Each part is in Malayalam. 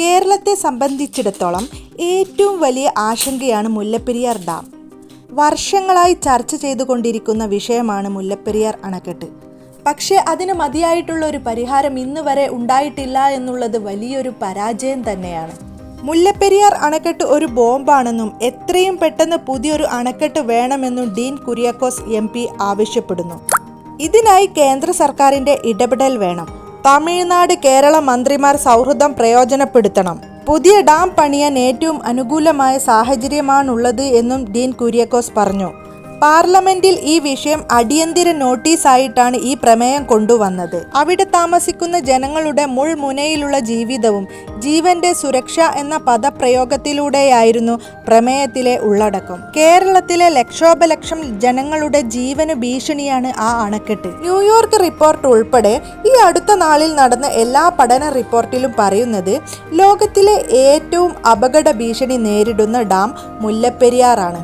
കേരളത്തെ സംബന്ധിച്ചിടത്തോളം ഏറ്റവും വലിയ ആശങ്കയാണ് മുല്ലപ്പെരിയാർ ഡാം. വർഷങ്ങളായി ചർച്ച ചെയ്തുകൊണ്ടിരിക്കുന്ന വിഷയമാണ് മുല്ലപ്പെരിയാർ അണക്കെട്ട്. പക്ഷേ അതിന് മതിയായിട്ടുള്ള ഒരു പരിഹാരം ഇന്ന് വരെ ഉണ്ടായിട്ടില്ല എന്നുള്ളത് വലിയൊരു പരാജയം തന്നെയാണ്. മുല്ലപ്പെരിയാർ അണക്കെട്ട് ഒരു ബോംബാണെന്നും എത്രയും പെട്ടെന്ന് പുതിയൊരു അണക്കെട്ട് വേണമെന്നും ഡീൻ കുര്യാക്കോസ് എം ആവശ്യപ്പെടുന്നു. ഇതിനായി കേന്ദ്ര സർക്കാരിന്റെ ഇടപെടൽ വേണം. തമിഴ്നാട് കേരള മന്ത്രിമാർ സൗഹൃദം പ്രയോജനപ്പെടുത്തണം. പുതിയ ഡാം പണിയാൻ ഏറ്റവും അനുകൂലമായ സാഹചര്യമാണുള്ളത് എന്നും ഡീൻ കുര്യാക്കോസ് പറഞ്ഞു. പാർലമെന്റിൽ ഈ വിഷയം അടിയന്തര നോട്ടീസായിട്ടാണ് ഈ പ്രമേയം കൊണ്ടുവന്നത്. അവിടെ താമസിക്കുന്ന ജനങ്ങളുടെ മുൾമുനയിലുള്ള ജീവിതവും ജീവന്റെ സുരക്ഷ എന്ന പദപ്രയോഗത്തിലൂടെയായിരുന്നു പ്രമേയത്തിലെ ഉള്ളടക്കം. കേരളത്തിലെ ലക്ഷോപലക്ഷം ജനങ്ങളുടെ ജീവന് ഭീഷണിയാണ് ആ അണക്കെട്ട്. ന്യൂയോർക്ക് റിപ്പോർട്ട് ഉൾപ്പെടെ ഈ അടുത്ത നാളിൽ നടന്ന എല്ലാ പഠന റിപ്പോർട്ടിലും പറയുന്നത് ലോകത്തിലെ ഏറ്റവും അപകട ഭീഷണി നേരിടുന്ന ഡാം മുല്ലപ്പെരിയാറാണ്.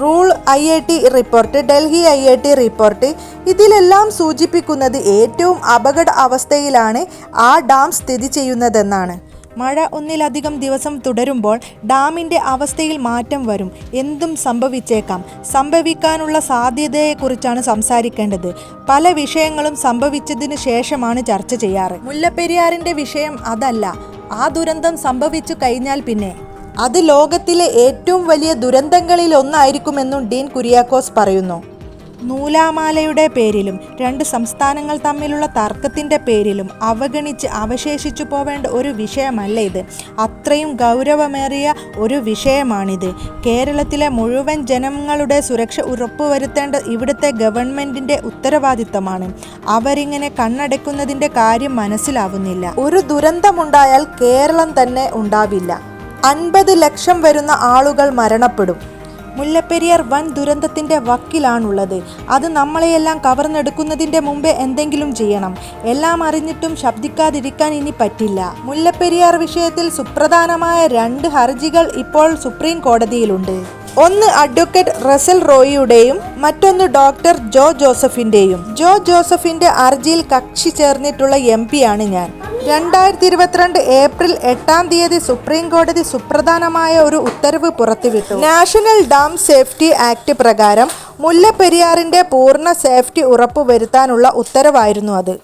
Rule I I T report Delhi I I T report ഇതിലെല്ലാം സൂചിപ്പിക്കുന്നത് ഏറ്റവും അപകട അവസ്ഥയിലാണ് ആ ഡാം സ്ഥിതി ചെയ്യുന്നതെന്നാണ്. മഴ ഒന്നിലധികം ദിവസം തുടരുമ്പോൾ ഡാമിന്റെ അവസ്ഥയിൽ മാറ്റം വരും. എന്തും സംഭവിച്ചേക്കാം. സംഭവിക്കാനുള്ള സാധ്യതയെക്കുറിച്ചാണ് സംസാരിക്കേണ്ടത്. പല വിഷയങ്ങളും സംഭവിച്ചതിന് ശേഷമാണ് ചർച്ച ചെയ്യാറ്. മുല്ലപ്പെരിയാറിന്റെ വിഷയം അതല്ല. ആ ദുരന്തം സംഭവിച്ചു കഴിഞ്ഞാൽ പിന്നെ. അത് ലോകത്തിലെ ഏറ്റവും വലിയ ദുരന്തങ്ങളിൽ ഒന്നായിരിക്കുമെന്നും ഡീൻ കുര്യാക്കോസ് പറയുന്നു. നൂലാമാലയുടെ പേരിലും രണ്ട് സംസ്ഥാനങ്ങൾ തമ്മിലുള്ള തർക്കത്തിന്റെ പേരിലും അവഗണിച്ച് അവശേഷിച്ചു പോവേണ്ട ഒരു വിഷയമല്ല ഇത്. അത്രയും ഗൗരവമേറിയ ഒരു വിഷയമാണിത്. കേരളത്തിലെ മുഴുവൻ ജനങ്ങളുടെ സുരക്ഷ ഉറപ്പുവരുത്തേണ്ട ഇവിടുത്തെ ഗവൺമെന്റിന്റെ ഉത്തരവാദിത്തമാണ്. അവരിങ്ങനെ കണ്ണടയ്ക്കുന്നതിന്റെ കാര്യം മനസ്സിലാവുന്നില്ല. ഒരു ദുരന്തമുണ്ടായാൽ കേരളം തന്നെ ഉണ്ടാവില്ല. അൻപത് ലക്ഷം വരുന്ന ആളുകൾ മരണപ്പെടും. മുല്ലപ്പെരിയാർ വൻ ദുരന്തത്തിന്റെ വക്കിലാണുള്ളത്. അത് നമ്മളെയെല്ലാം കവർന്നെടുക്കുന്നതിന്റെ മുമ്പേ എന്തെങ്കിലും ചെയ്യണം. എല്ലാം അറിഞ്ഞിട്ടും ശബ്ദിക്കാതിരിക്കാൻ ഇനി പറ്റില്ല. മുല്ലപ്പെരിയാർ വിഷയത്തിൽ സുപ്രധാനമായ രണ്ട് ഹർജികൾ ഇപ്പോൾ സുപ്രീം കോടതിയിലുണ്ട്. ഒന്ന് അഡ്വക്കേറ്റ് റസൽ റോയിയുടെയും മറ്റൊന്ന് ഡോക്ടർ ജോ ജോസഫിന്റെയും ജോ ജോസഫിന്റെ ഹർജിയിൽ കക്ഷി ചേർന്നിട്ടുള്ള എം ആണ് ഞാൻ. രണ്ടായിരത്തി ഇരുപത്തിരണ്ട് ഏപ്രിൽ എട്ടാം തീയതി സുപ്രീം കോടതി സുപ്രധാനമായ ഒരു ഉത്തരവ് പുറത്തുവിട്ടു. നാഷണൽ ഡാം സേഫ്റ്റി ആക്ട് പ്രകാരം മുല്ലപ്പെരിയാറിന്റെ പൂർണ സേഫ്റ്റി ഉറപ്പുവരുത്താനുള്ള ഉത്തരവായിരുന്നു അത്.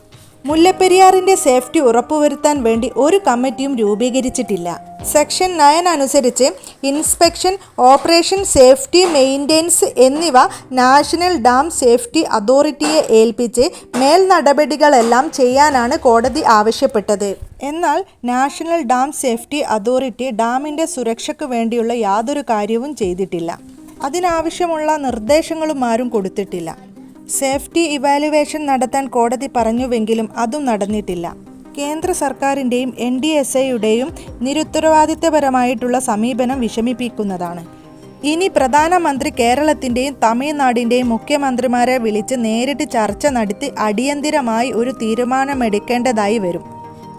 മുല്ലപ്പെരിയാറിന്റെ സേഫ്റ്റി ഉറപ്പുവരുത്താൻ വേണ്ടി ഒരു കമ്മിറ്റിയും രൂപീകരിച്ചിട്ടില്ല. സെക്ഷൻ നയൻ അനുസരിച്ച് ഇൻസ്പെക്ഷൻ ഓപ്പറേഷൻ സേഫ്റ്റി മെയിന്റെനൻസ് എന്നിവ നാഷണൽ ഡാം സേഫ്റ്റി അതോറിറ്റിയെ ഏൽപ്പിച്ച് മേൽ നടപടികളെല്ലാം ചെയ്യാനാണ് കോടതി ആവശ്യപ്പെട്ടത്. എന്നാൽ നാഷണൽ ഡാം സേഫ്റ്റി അതോറിറ്റി ഡാമിന്റെ സുരക്ഷയ്ക്ക് വേണ്ടിയുള്ള യാതൊരു കാര്യവും ചെയ്തിട്ടില്ല. അതിനാവശ്യമുള്ള നിർദ്ദേശങ്ങളും ആരും കൊടുത്തിട്ടില്ല. സേഫ്റ്റി ഇവാലുവേഷൻ നടത്താൻ കോടതി പറഞ്ഞുവെങ്കിലും അതും നടന്നിട്ടില്ല. കേന്ദ്ര സർക്കാരിന്റെയും എൻ ഡി എസ് എയുടെയും നിരുത്തരവാദിത്തപരമായിട്ടുള്ള സമീപനം വിഷമിപ്പിക്കുന്നതാണ്. ഇനി പ്രധാനമന്ത്രി കേരളത്തിന്റെയും തമിഴ്നാടിന്റെയും മുഖ്യമന്ത്രിമാരെ വിളിച്ച് നേരിട്ട് ചർച്ച നടത്തി അടിയന്തിരമായി ഒരു തീരുമാനമെടുക്കേണ്ടതായി വരും.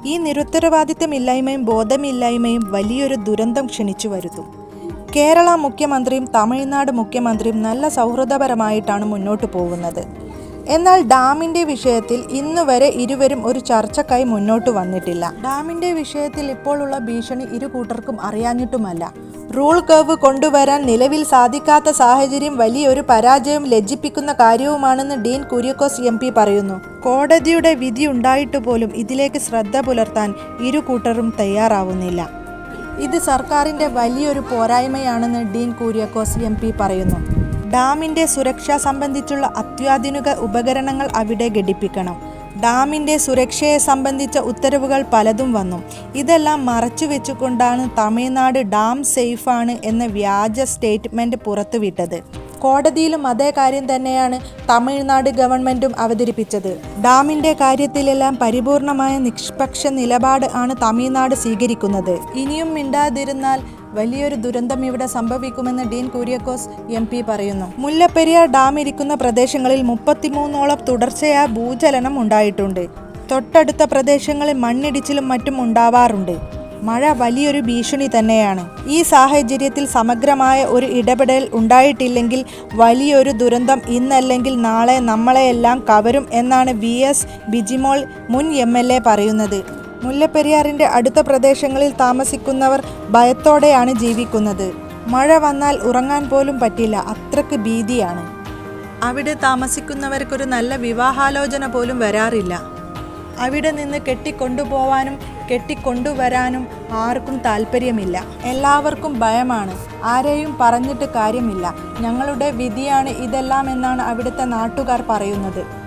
ഈ നിരുത്തരവാദിത്തമില്ലായ്മയും ബോധമില്ലായ്മയും വലിയൊരു ദുരന്തം ക്ഷണിച്ചു വരുത്തും കേരള മുഖ്യമന്ത്രിയും തമിഴ്നാട് മുഖ്യമന്ത്രിയും നല്ല സൗഹൃദപരമായിട്ടാണ് മുന്നോട്ട് പോകുന്നത്. എന്നാൽ ഡാമിന്റെ വിഷയത്തിൽ ഇന്നുവരെ ഇരുവരും ഒരു ചർച്ചക്കായി മുന്നോട്ട് വന്നിട്ടില്ല. ഡാമിന്റെ വിഷയത്തിൽ ഇപ്പോഴുള്ള ഭീഷണി ഇരു കൂട്ടർക്കും അറിയാഞ്ഞിട്ടുമല്ല. റൂൾ കർവ് കൊണ്ടുവരാൻ നിലവിൽ സാധിക്കാത്ത സാഹചര്യം വലിയൊരു പരാജയം ലജ്ജിപ്പിക്കുന്ന കാര്യവുമാണെന്ന് ഡീൻ കുര്യക്കോസ് എം പറയുന്നു. കോടതിയുടെ വിധി ഉണ്ടായിട്ട് പോലും ഇതിലേക്ക് ശ്രദ്ധ പുലർത്താൻ ഇരു കൂട്ടരും തയ്യാറാവുന്നില്ല. ഇത് സർക്കാരിന്റെ വലിയൊരു പോരായ്മയാണെന്ന് ഡീൻ കൂരിയക്കോസ് എം പി പറയുന്നു. ഡാമിന്റെ സുരക്ഷ സംബന്ധിച്ചുള്ള അത്യാധുനിക ഉപകരണങ്ങൾ അവിടെ ഘടിപ്പിക്കണം. ഡാമിന്റെ സുരക്ഷയെ സംബന്ധിച്ച ഉത്തരവുകൾ പലതും വന്നു. ഇതെല്ലാം മറച്ചു വെച്ചുകൊണ്ടാണ് തമിഴ്നാട് ഡാം സേഫാണ് എന്ന വ്യാജ സ്റ്റേറ്റ്മെന്റ് പുറത്തുവിട്ടത്. കോടതിയിലും അതേ കാര്യം തന്നെയാണ് തമിഴ്നാട് ഗവൺമെന്റും അവതരിപ്പിച്ചത്. ഡാമിന്റെ കാര്യത്തിലെല്ലാം പരിപൂർണമായ നിഷ്പക്ഷ നിലപാട് ആണ് തമിഴ്നാട് സ്വീകരിക്കുന്നത്. ഇനിയും മിണ്ടാതിരുന്നാൽ വലിയൊരു ദുരന്തം ഇവിടെ സംഭവിക്കുമെന്ന് ഡീൻ കുര്യക്കോസ് എം പി പറയുന്നു. മുല്ലപ്പെരിയാർ ഡാം ഇരിക്കുന്ന പ്രദേശങ്ങളിൽ മുപ്പത്തിമൂന്നോളം തുടർച്ചയായ ഭൂചലനം ഉണ്ടായിട്ടുണ്ട്. തൊട്ടടുത്ത പ്രദേശങ്ങളിൽ മണ്ണിടിച്ചിലും മറ്റും ഉണ്ടാവാറുണ്ട്. മഴ വലിയൊരു ഭീഷണി തന്നെയാണ്. ഈ സാഹചര്യത്തിൽ സമഗ്രമായ ഒരു ഇടപെടൽ ഉണ്ടായിട്ടില്ലെങ്കിൽ വലിയൊരു ദുരന്തം ഇന്നല്ലെങ്കിൽ നാളെ നമ്മളെയെല്ലാം കവരും എന്നാണ് വി എസ് ബിജിമോൾ മുൻ എം എൽ എ പറയുന്നത്. മുല്ലപ്പെരിയാറിന്റെ അടുത്ത പ്രദേശങ്ങളിൽ താമസിക്കുന്നവർ ഭയത്തോടെയാണ് ജീവിക്കുന്നത്. മഴ വന്നാൽ ഉറങ്ങാൻ പോലും പറ്റില്ല. അത്രയ്ക്ക് ഭീതിയാണ്. അവിടെ താമസിക്കുന്നവർക്കൊരു നല്ല വിവാഹാലോചന പോലും വരാറില്ല. അവിടെ നിന്ന് കെട്ടിക്കൊണ്ടുപോവാനും കെട്ടിക്കൊണ്ടുവരാനും ആർക്കും താല്പര്യമില്ല എല്ലാവർക്കും ഭയമാണ്. ആരെയും പറഞ്ഞിട്ട് കാര്യമില്ല. ഞങ്ങളുടെ വിധിയാണ് ഇതെല്ലാം എന്നാണ് അവിടുത്തെ നാട്ടുകാർ പറയുന്നത്.